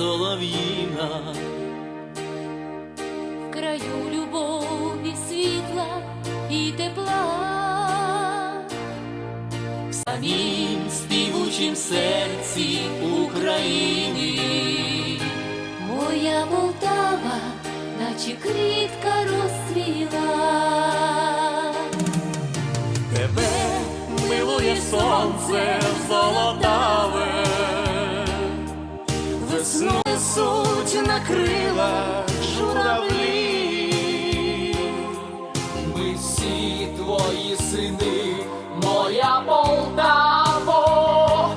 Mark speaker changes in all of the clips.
Speaker 1: солов'їна.
Speaker 2: в краю любові, світла і тепла.
Speaker 1: В самім співучім серці України.
Speaker 2: Моя Полтава, наче квітка розцвіла.
Speaker 1: Тебе милує сонце золотаве, на крилах журавлі. Ми всі твої сини, моя Полтаво,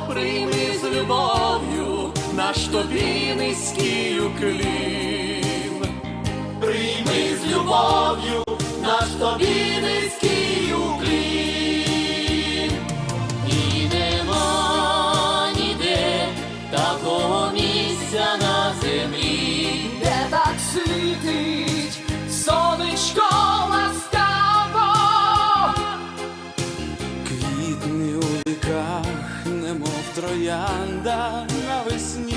Speaker 1: прийми з любов'ю наш тобі низький уклін. Прийми з любов'ю наш тобі низький уклін. Такого місця на землі, так світить сонечко ласкаво. Квітни у віках, немов троянда навесні.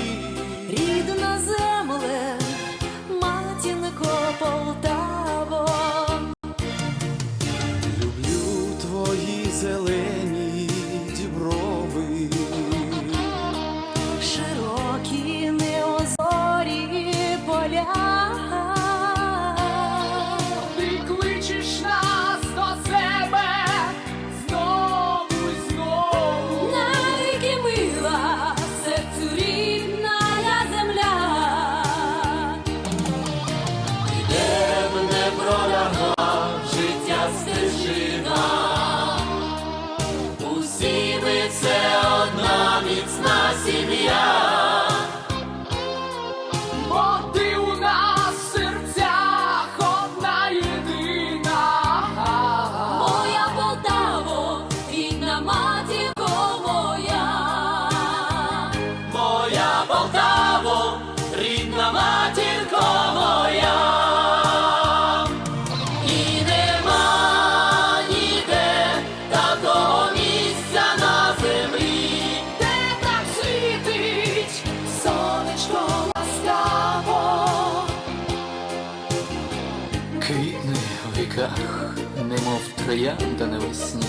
Speaker 1: Віках, немов троянда навесні.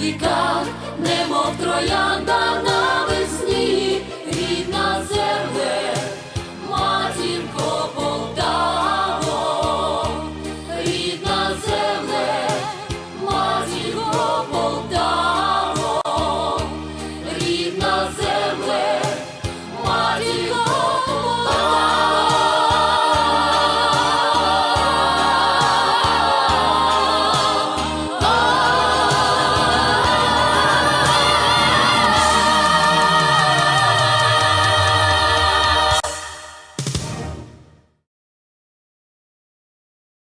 Speaker 2: Віках, немов троянда